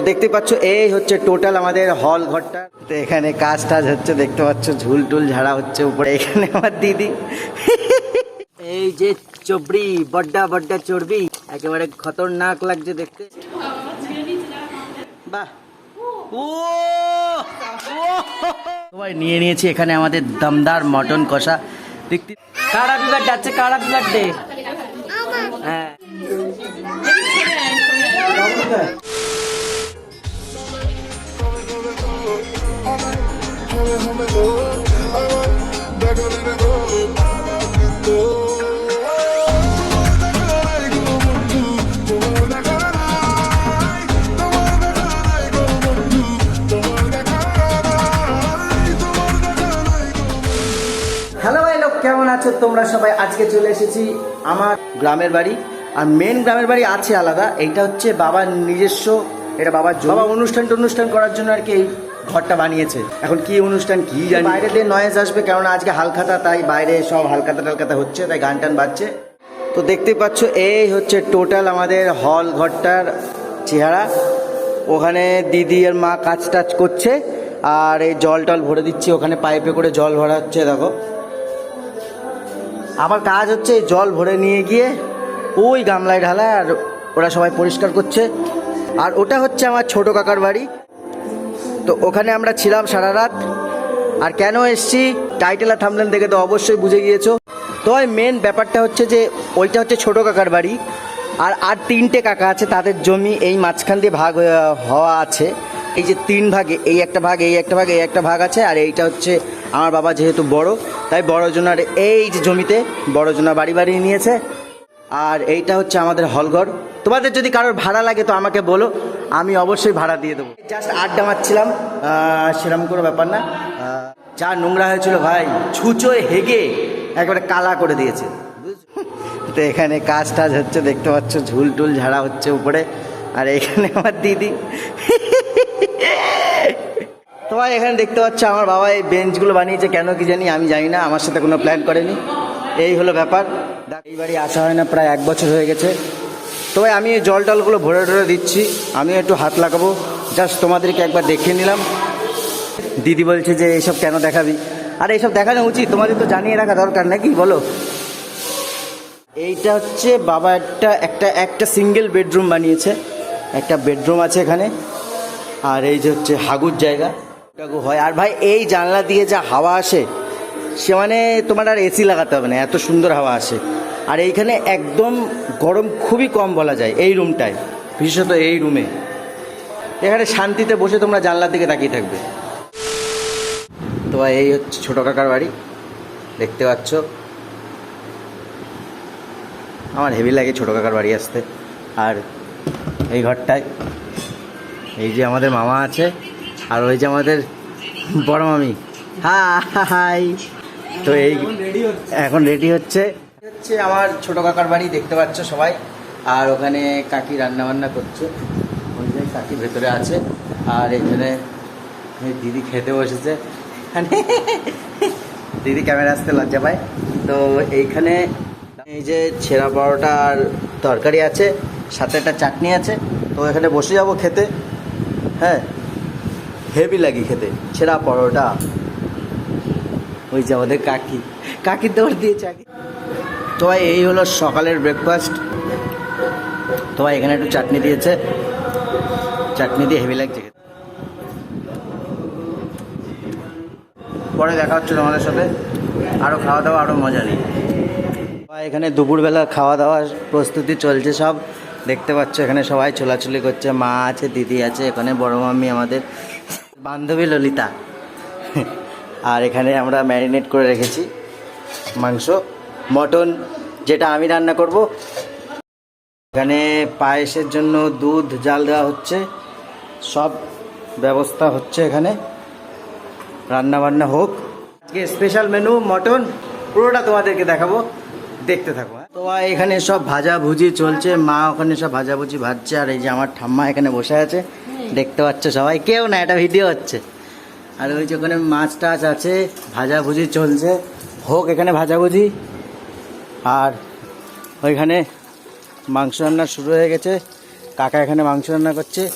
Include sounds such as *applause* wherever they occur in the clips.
তো দেখতে পাচ্ছ এই হচ্ছে টোটাল আমাদের হল ঘরটা। তো এখানে কাজ টাজ হচ্ছে দেখতে পাচ্ছ ঝুল টুল ঝাড়া হচ্ছে উপরে। এখানে আমার দিদি। এই যে চবড়ি বড্ডা বড্ডা চর্বি একেবারে খতরনাক লাগছে দেখতে। বাহ! ও! সবাই নিয়ে নিয়েছি এখানে আমাদের দমদার মটন কষা। দেখতে কারা বিবার যাচ্ছে কারা বিবার ডে হ্যাঁ। কেমন আছো তোমরা সবাই আজকে চলে এসেছি আমার গ্রামের বাড়ি আর মেন গ্রামের বাড়ি আছে আলাদা, এইটা হচ্ছে বাবার নিজস্ব, এটা বাবার। বাবা অনুষ্ঠান টনুষ্ঠান করার জন্য আর কি ঘরটা বানিয়েছে। এখন কি অনুষ্ঠান, কি জানি। বাইরে দিয়ে নয়েজ আসবে, কেননা আজকে হালখাতা, তাই বাইরে সব হালখাতা টালখাতা হচ্ছে, তাই গান টান বাজছে। তো দেখতে পাচ্ছ, এই হচ্ছে টোটাল আমাদের হল ঘরটার চেহারা। ওখানে দিদি আর মা কাজ টাজ করছে, আর এই জল টল ভরে দিচ্ছি, ওখানে পাইপে করে জল ভরা হচ্ছে, দেখো। আমার কাজ হচ্ছে, এই জল ভরে নিয়ে গিয়ে ওই গামলায় ঢালায়, আর ওরা সবাই পরিষ্কার করছে। আর ওটা হচ্ছে আমার ছোট কাকার বাড়ি তো ওখানে আমরা ছিলাম সারা রাত। আর কেন এসছি? টাইটেল আর থামলেন দেখে তো অবশ্যই বুঝে গিয়েছো। তো মেন ব্যাপারটা হচ্ছে যে, ওইটা হচ্ছে ছোট কাকার বাড়ি। আর আর তিনটে কাকা আছে, তাদের জমি এই মাঝখান দিয়ে ভাগ হওয়া আছে। এই যে তিন ভাগে, এই একটা ভাগ, এই একটা ভাগ, এই একটা ভাগ আছে, আর এইটা হচ্ছে আমার বাবা যেহেতু বড়, তাই বড় জনার এই যে জমিতে বড় জনা বাড়ি বাড়ি নিয়েছে। আর এইটা হচ্ছে আমাদের হলঘর। তোমাদের যদি কারোর ভাড়া লাগে তো আমাকে বলো আমি অবশ্যই ভাড়া দিয়ে দেবো। জাস্ট আড্ডা মারছিলাম সেরকম কোনো ব্যাপার না। যা নোংরা হয়েছিল ভাই, ছুঁচোয় হেগে একবারে কালা করে দিয়েছে। তো এখানে কাজ টাজ হচ্ছে, দেখতে পাচ্ছ, ঝুল টুল ঝাড়া হচ্ছে উপরে। আর এখানে আমার দিদি। তোমার এখানে দেখতে পাচ্ছ, আমার বাবা এই বেঞ্চগুলো বানিয়েছে। কেন কি জানি, আমি জানি না, আমার সাথে কোনো প্ল্যান করেনি। এই হলো ব্যাপার। এই বাড়ি আসা হয় না, প্রায় এক বছর হয়ে গেছে। তবে আমি এই জল টলগুলো ভরে টরে দিচ্ছি। আমি একটু হাত লাগাবো। জাস্ট তোমাদেরকে একবার দেখিয়ে নিলাম। দিদি বলছে যে এইসব কেন দেখাবি? আর এইসব দেখানো উচিত। তোমাদের তো জানিয়ে রাখা দরকার নাকি? বলো। এইটা হচ্ছে বাবা একটা একটা একটা সিঙ্গেল বেডরুম বানিয়েছে। একটা বেডরুম আছে এখানে। আর এই যে হচ্ছে হাগুর জায়গা। টাগু হয়। আর ভাই, এই জানলা দিয়ে যা হাওয়া আসে, সে মানে তোমার আর এসি লাগাতে হবে না। এত সুন্দর হাওয়া আসে। আর এইখানে একদম গরম খুবই কম বলা যায়, এই রুমটায়। বিশেষত এই রুমে। এখানে শান্তিতে বসে তোমরা জানলার দিকে তাকিয়ে থাকবে। তো এই হচ্ছে ছোটো কাকার বাড়ি, দেখতে পাচ্ছ। আমার হেভি লাগে ছোটো কাকার বাড়ি আসতে। আর এই ঘরটায়, এই যে আমাদের মামা আছে, আর ওই যে আমাদের বড় মামি। হাই। তো এই এখন রেডি হচ্ছে। হচ্ছে আমার ছোট কাকার বাড়ি, দেখতে পাচ্ছ সবাই। আর ওখানে কাকি রান্না বান্না করছে কাকি ভেতরে আছে। আর এখানে দিদি খেতে বসেছে। *laughs* দিদি ক্যামেরা আসতে লজ্জা পায়। তো এইখানে এই যে ছেঁড়া পরোটা আর তরকারি আছে, সাথে একটা চাটনি আছে। তো এখানে বসে যাব খেতে। হ্যাঁ হেভি লাগে খেতে। ছেঁড়া পরোটা। ওই যে আমাদের কাকি। কাকির দৌড় দিয়ে চাকি তো ভাই, এই হলো সকালের ব্রেকফাস্ট তো ভাই, এখানে একটু চাটনি দিয়েছে। চাটনি দিয়ে হেভি লাগছে পরে দেখা হচ্ছে তোমাদের সাথে। আরও খাওয়া দাওয়া আরও মজা নেই ভাই, এখানে দুপুরবেলা খাওয়া দাওয়ার প্রস্তুতি চলছে সব। দেখতে পাচ্ছ, এখানে সবাই চোলাচুলি করছে। মা আছে, দিদি আছে, এখানে বড় মাম্মি আমাদের। বান্ধবী ললিতা। আর এখানে আমরা ম্যারিনেট করে রেখেছি। মাংস। মটন, যেটা আমি রান্না করব। এখানে পায়েসের জন্য দুধ, জাল দেওয়া হচ্ছে। সব ব্যবস্থা হচ্ছে এখানে। রান্না বান্না হোক। আজকে স্পেশাল মেনু মটন। পুরোটা তোমাদেরকে দেখাবো। দেখতে থাকো হ্যাঁ? তো এখানে সব ভাজা ভুজি চলছে। মা ওখানে সব ভাজা ভুজি ভাজছে। আর এই যে আমার ঠাম্মা এখানে বসে আছে। দেখতে পাচ্ছ সবাই। কেউ না, এটা ভিডিও হচ্ছে। আর ওই যে ওখানে মাছ টাছ আছে। ভাজা ভুজি চলছে। হোক এখানে ভাজা ভুজি আর ওইখানে মাংস রান্না শুরু হয়ে গেছে। কাকা এখানে মাংস রান্না করছে।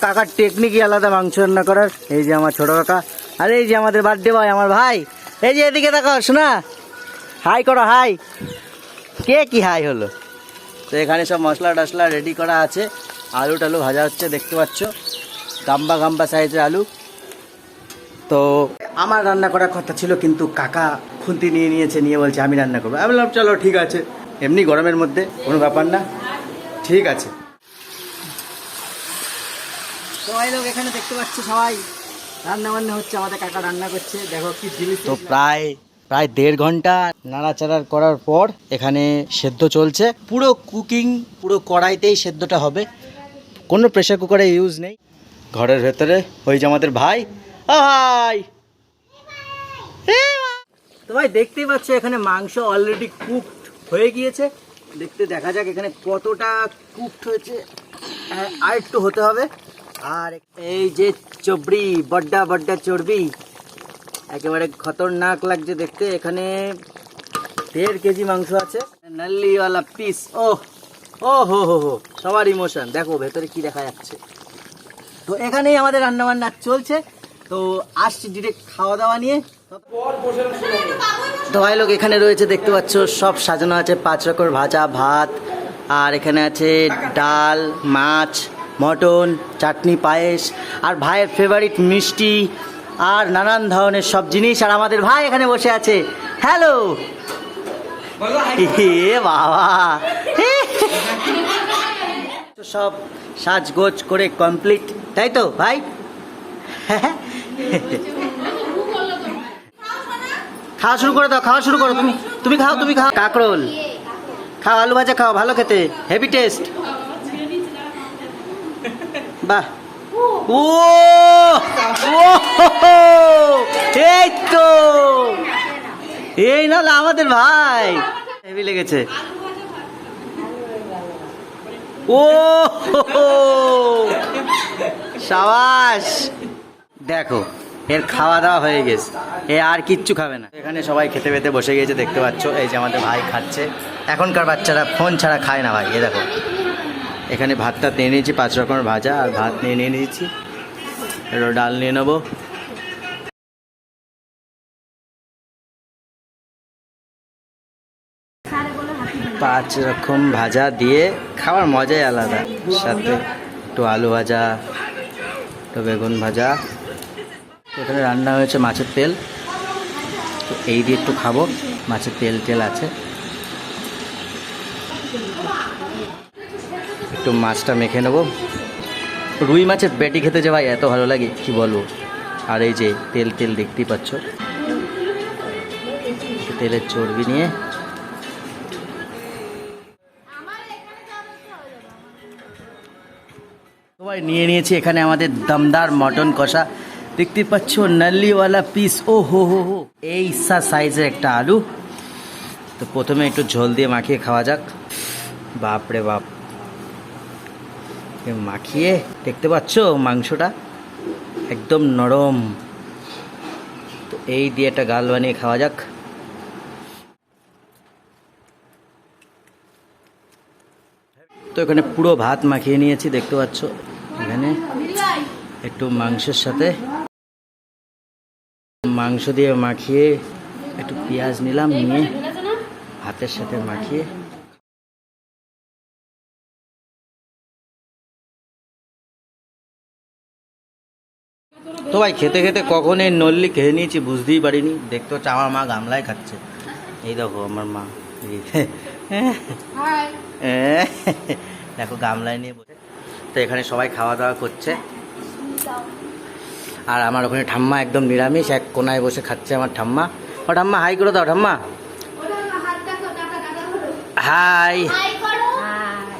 কাকার টেকনিকই আলাদা মাংস রান্না করার। এই যে আমার ছোট কাকা। আর এই যে আমাদের বার্থডে ভাই আমার ভাই। এই যে এদিকে দেখো, শোনা? হাই করো হাই কে কি হাই হলো? তো এখানে সব মশলা টশলা রেডি করা আছে। আলু টালু ভাজা হচ্ছে, দেখতে পাচ্ছ। গাম্বা গাম্বা সাইজের আলু। তো আমার রান্না করার কথা ছিল কিন্তু কাকা খুন্তি নিয়ে নিয়েছে নিয়ে বলছে আমি রান্না করব। আমি বললাম চলো ঠিক আছে। এমনি গরমের মধ্যে কোনো ব্যাপার না। ঠিক আছে। সবাই লোক এখানে দেখতে পাচ্ছি সবাই। রান্না বান্না হচ্ছে আমাদের কাকা রান্না করছে। দেখো কি জিনিস তো প্রায় প্রায় দেড় ঘণ্টা নাড়াচাড়া করার পর এখানে সেদ্ধ চলছে। পুরো কুকিং পুরো কড়াইতেই সেদ্ধটা হবে। কোনো প্রেশার কুকারে ইউজ নেই। ঘরের ভেতরে ওই যে আমাদের ভাই ভাই। তো ভাই দেখতেই পাচ্ছ এখানে মাংস অলরেডি কুকড হয়ে গিয়েছে। দেখতে দেখা যাক এখানে কতটা কুকড হয়েছে। হ্যাঁ, আর একটু হতে হবে। আর এই যে চবড়ি বড্ডা বড্ডা চর্বি একেবারে খতরনাক লাগছে দেখতে। এখানে দেড় কেজি মাংস আছে। নাল্লিওয়ালা পিস ও ও হো হো হো সবার ইমোশন দেখো ভেতরে কি দেখা যাচ্ছে। তো এখানেই আমাদের রান্না বান্না চলছে। তো আসছি ডিরেক্ট খাওয়া দাওয়া নিয়ে তো ভাই লোক এখানে রয়েছে দেখতে পাচ্ছ সব সাজানো আছে পাঁচ রকম ভাজা ভাত আর এখানে আছে ডাল মাছ মটন চাটনি পায়েস আর ভাইয়ের ফেভারিট মিষ্টি আর নানান ধরনের সব জিনিস আর আমাদের ভাই এখানে বসে আছে। হ্যালো এ বাবা! সব সাজগোজ করে কমপ্লিট তাই তো ভাই? খাওয়া শুরু করে দাও, খাওয়া শুরু করো। তুমি তুমি খাও তুমি খাও। কাকরোল। খাও, আলু ভাজা খাও, ভালো খেতে। হেভি টেস্ট বাহ। ও! এই তো! এই না আমাদের ভাই। হেভি লেগেছে। ও! সাবাস! দেখো, এর খাওয়া দাওয়া হয়ে গেছে। এ আর কিচ্ছু খাবে না। এখানে সবাই খেতে পেতে বসে গিয়েছে দেখতে পাচ্ছ, এই যে আমাদের ভাই খাচ্ছে। এখনকার বাচ্চারা ফোন ছাড়া খায় না ভাই, এ দেখো। এখানে ভাতটা নিয়ে নিয়েছি, পাঁচ রকমের ভাজা, আর ভাত নিয়ে নিয়ে নিয়েছি। ডাল নিয়ে নেব। পাঁচ রকম ভাজা দিয়ে খাওয়ার মজাই আলাদা। সাথে একটু আলু ভাজা, একটু বেগুন ভাজা। এখানে রান্না হয়েছে মাছের তেল। তো এই দিয়ে একটু খাব, মাছের তেল তেল আছে। একটু মাছটা মেখে নেব। রুই মাছের পেটি খেতে যে ভাই এত ভালো লাগে, কি বলব? আর এই যে তেল তেল দেখতেই পাচ্ছ। তেলের চর্বি নিয়ে। সবাই নিয়ে নিয়েছি এখানে আমাদের দমদার মটন কষা। দেখতে পাচ্ছ নাল্লিওয়ালা পিস ও, হো হো হো। এই সাইজের একটা আলু। তো প্রথমে একটু ঝোল দিয়ে মাখিয়ে খাওয়া যাক। বাপ রে বাপ। মাখিয়ে দেখতে পাচ্ছ মাংসটা? একদম নরম। তো এই দিয়ে একটা গাল বানিয়ে খাওয়া যাক। তো এখানে পুরো ভাত মাখিয়ে নিয়েছি, দেখতে পাচ্ছ। এখানে একটু মাংসের সাথে মাংস দিয়ে মাখিয়ে একটু পেঁয়াজ নিলাম নিয়ে ভাতের সাথে মাখিয়ে। তো ভাই খেতে খেতে কখন এই নল্লি খেয়ে নিয়েছি বুঝতেই পারিনি। দেখতে হচ্ছে আমার মা গামলায় খাচ্ছে। এই দেখো আমার মা। এ, দেখো গামলায় নিয়ে বসে। তো এখানে সবাই খাওয়া দাওয়া করছে। আর আমার ওখানে ঠাম্মা একদম নিরামিষ, এক কোনায় বসে খাচ্ছে আমার ঠাম্মা। ও ঠাম্মা, হাই করে দাও ঠাম্মা। হাই।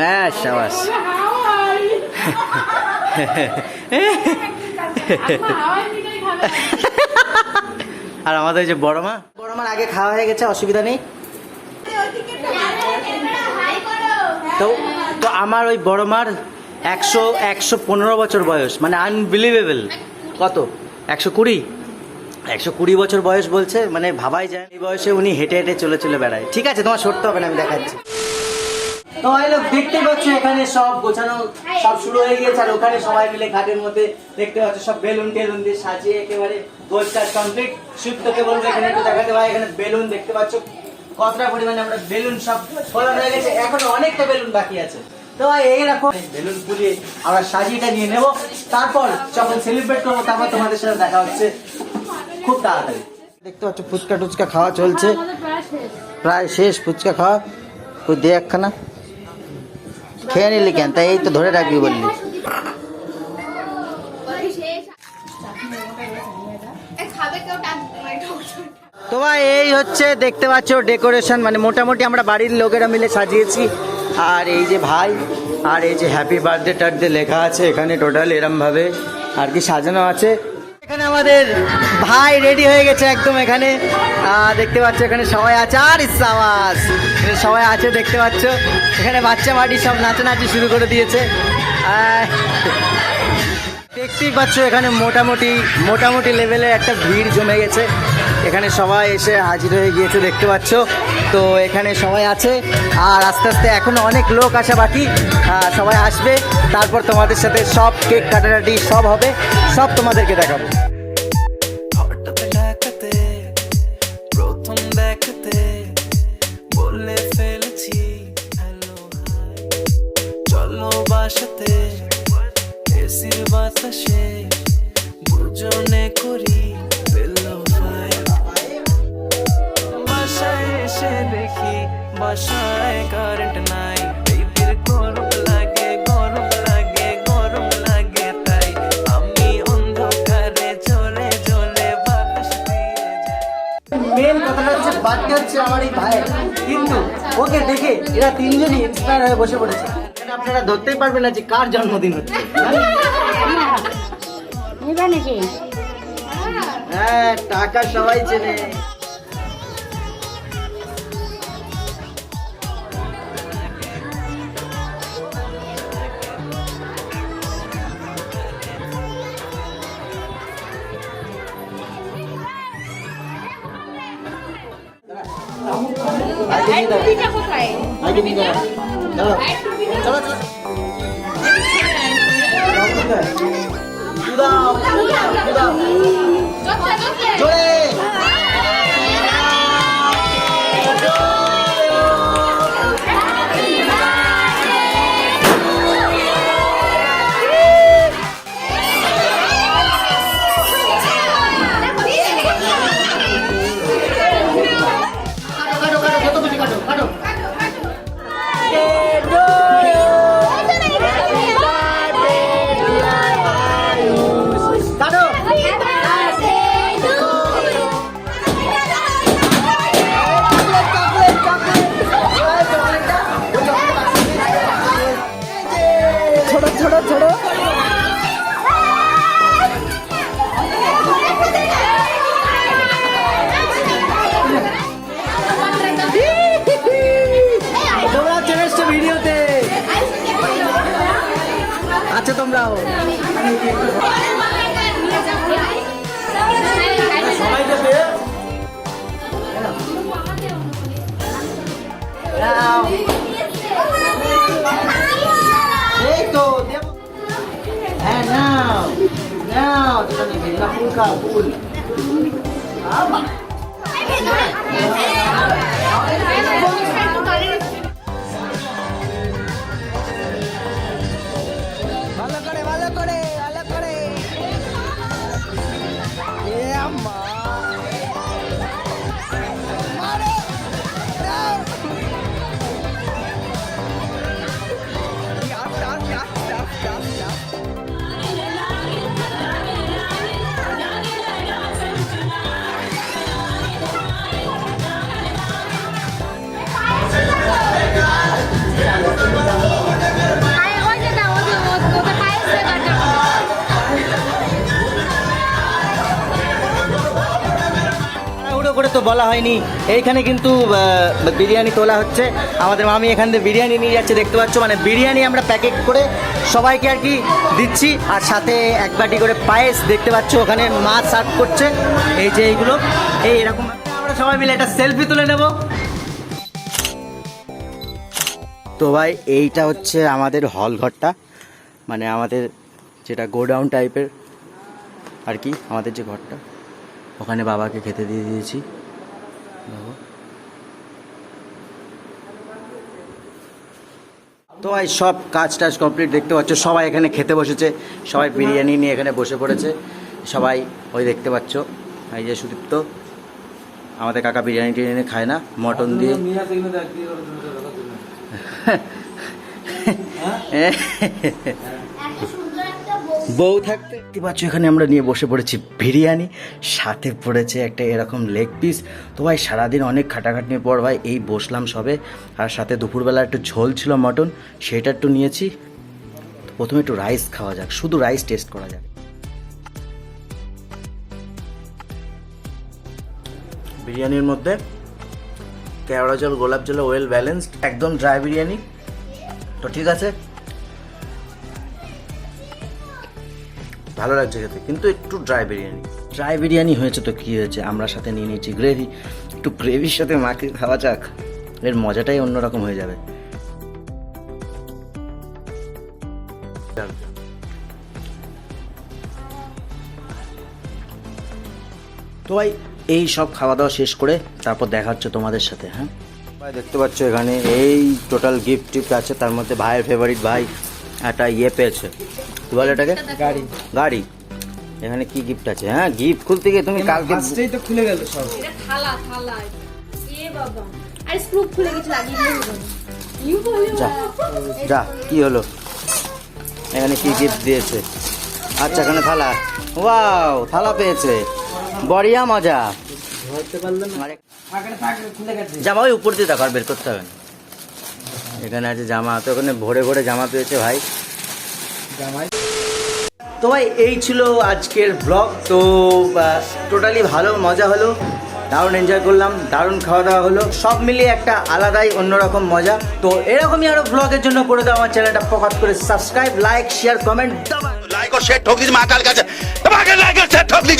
হ্যাঁ আর আমাদের যে বড় মা? বড় মার আগে খাওয়া হয়ে গেছে, অসুবিধা নেই। তো তো আমার ওই বড় মার একশো একশো পনেরো বছর বয়স মানে আনবিলিভেবল কত? একশো কুড়ি? একশো কুড়ি বছর বয়স বলছে মানে ভাবাই যায় এই বয়সে উনি হেঁটে হেঁটে চলে চলে বেড়ায়। ঠিক আছে, তোমার সরতে হবে না, আমি দেখাচ্ছি। তো লোক দেখতে পাচ্ছ, এখানে সব গোছানো, সব শুরু হয়ে গিয়েছে, আর ওখানে সবাই মিলে ঘাটের মধ্যে দেখতে পাচ্ছ, সব বেলুন টেলুন দিয়ে সাজিয়ে একেবারে গোল কাজ কমপ্লিট শুদ্ধকে বলব এখানে একটু দেখাতে ভাই এখানে বেলুন দেখতে পাচ্ছ। কতটা পরিমাণে আমরা বেলুন সব ফোলা হয়ে গেছে, এখনও অনেকটা বেলুন বাকি আছে। দেখতে ফুচকা টুচকা খাওয়া চলছে। প্রায় শেষ ফুচকা খাওয়া। তুই দে একখানা। খেয়ে নিলি কেন? তাই এই তো ধরে রাখবি বললি। খাবে কেউ টান তো ভাই, এই হচ্ছে, দেখতে পাচ্ছ ডেকোরেশন মানে মোটামুটি আমরা বাড়ির লোকেরা মিলে সাজিয়েছি। আর এই যে ভাই, আর এই যে হ্যাপি বার্থডে টার্থডে লেখা আছে এখানে টোটাল এরম ভাবে আর কি সাজানো আছে। এখানে আমাদের ভাই রেডি হয়ে গেছে একদম এখানে। দেখতে পাচ্ছ এখানে সবাই আছে। আর এখানে সবাই আছে, দেখতে পাচ্ছ। এখানে বাচ্চা বাড়ি সব নাচানাচি শুরু করে দিয়েছে। দেখতেই পাচ্ছ এখানে মোটামুটি মোটামুটি লেভেলে একটা ভিড় জমে গেছে। এখানে সবাই এসে হাজির হয়ে গিয়েছে, দেখতে পাচ্ছ। তো এখানে সবাই আছে, আর আস্তে আস্তে এখনও অনেক লোক আসা বাকি। সবাই আসবে, তারপর তোমাদের সাথে সব কেক কাটাকাটি সব হবে, সব তোমাদেরকে দেখাবো। ওকে দেখে এরা তিনজনই ইন্সপায়ার হয়ে বসে পড়েছে। আপনারা ধরতেই পারবেন না যে কার জন্মদিন হচ্ছে? হ্যাঁ টাকা সবাই চেনে। আগে নিয়ে দাও। টুপিটা কোথায় আগে নিয়ে দাও। দাও। নাও যেটা নেবে না ফুল খাও ফুল আবা। ভালো করে তো বলা হয়নি। এইখানে কিন্তু বিরিয়ানি তোলা হচ্ছে। আমাদের মামি এখান থেকে বিরিয়ানি নিয়ে যাচ্ছে, দেখতে পাচ্ছ? মানে বিরিয়ানি আমরা প্যাকেট করে সবাইকে আর কি দিচ্ছি। আর সাথে এক বাটি করে পায়েস দেখতে পাচ্ছ, ওখানে মাছ সার্ভ করছে। এই যে এইগুলো। এই এরকম আমরা সবাই মিলে একটা সেলফি তুলে নেব। তো ভাই, এইটা হচ্ছে আমাদের হল ঘরটা। মানে আমাদের যেটা গোডাউন টাইপের আর কি, আমাদের যে ঘরটা। ওখানে বাবাকে খেতে দিয়ে দিয়েছি। তো সব কাজ টাজ কমপ্লিট দেখতে পাচ্ছ। সবাই এখানে খেতে বসেছে। সবাই বিরিয়ানি নিয়ে এখানে বসে পড়েছে। সবাই ওই দেখতে পাচ্ছ। এই যে সুদীপ্ত। আমাদের কাকা বিরিয়ানি টিরিয়ানি খায় না। মটন দিয়ে। একটা *laughs* বউ থাকতে। দেখতে পাচ্ছ এখানে আমরা নিয়ে বসে পড়েছি বিরিয়ানি, সাথে পড়েছে একটা এরকম লেগ পিস তো ভাই, সারাদিন অনেক খাটাখাটনির পর ভাই, এই বসলাম সবে। আর সাথে দুপুরবেলা একটু ঝোল ছিল মটন, সেটা একটু নিয়েছি। প্রথমে একটু রাইস খাওয়া যাক, শুধু রাইস টেস্ট করা যাক বিরিয়ানির মধ্যে কেওড়া জল, গোলাপ জল, ওয়েল ব্যালেন্সড, একদম ড্রাই বিরিয়ানি। তো ঠিক আছে ভালো লাগছে খেতে কিন্তু একটু ড্রাই বিরিয়ানি। ড্রাই বিরিয়ানি হয়েছে তো কি হয়েছে আমরা সাথে নিয়ে নিয়েছি গ্রেভি একটু গ্রেভির সাথে মাখিয়ে খাওয়া যাক এর মজাটাই অন্যরকম হয়ে যাবে। তো ভাই এই সব খাওয়া দাওয়া শেষ করে তারপর দেখা হচ্ছে তোমাদের সাথে হ্যাঁ? ভাই দেখতে পাচ্ছ এখানে এই টোটাল গিফট টিফট আছে তার মধ্যে ভাইয়ের ফেভারিট ভাই একটা ইয়ে পেয়েছে। কি বলে এটাকে গাড়ি। গাড়ি? এখানে কি গিফট আছে? হ্যাঁ গিফট খুলতে গিয়ে তুমি কালকে ফার্স্টেই তো খুলে গেল সব। এটা থালা থালা। এ বাবা। আর স্ক্রু খুলে গেছে লাগিয়ে দিয়ে ইউ বলে যা যা কি হলো? এখানে কি গিফট দিয়েছে? আচ্ছা এখানে থালা। ওয়াও থালা পেয়েছে। বড়িয়া মজা। ধরতে পারলেন না। আরেক- থাকলে থাকলে খুলে গেছে। জামা ওই উপর দিয়ে দেখো আর বের করতে হবে এখানে আছে জামা তো ওখানে ভরে ভরে জামা পেয়েছে ভাই। জামাই তো ভাই, এই ছিল আজকের ব্লগ তো টোটালি ভালো, মজা হলো, দারুণ এনজয় করলাম, দারুণ খাওয়া দাওয়া হলো। সব মিলিয়ে একটা আলাদাই, অন্যরকম মজা। তো এরকমই আরও ব্লগের জন্য করে দাও আমার চ্যানেলটা ফকাত করে subscribe like share comment like ও শেয়ার ঠকিস দিস মাতাল কাছে। লাইক ও শেয়ার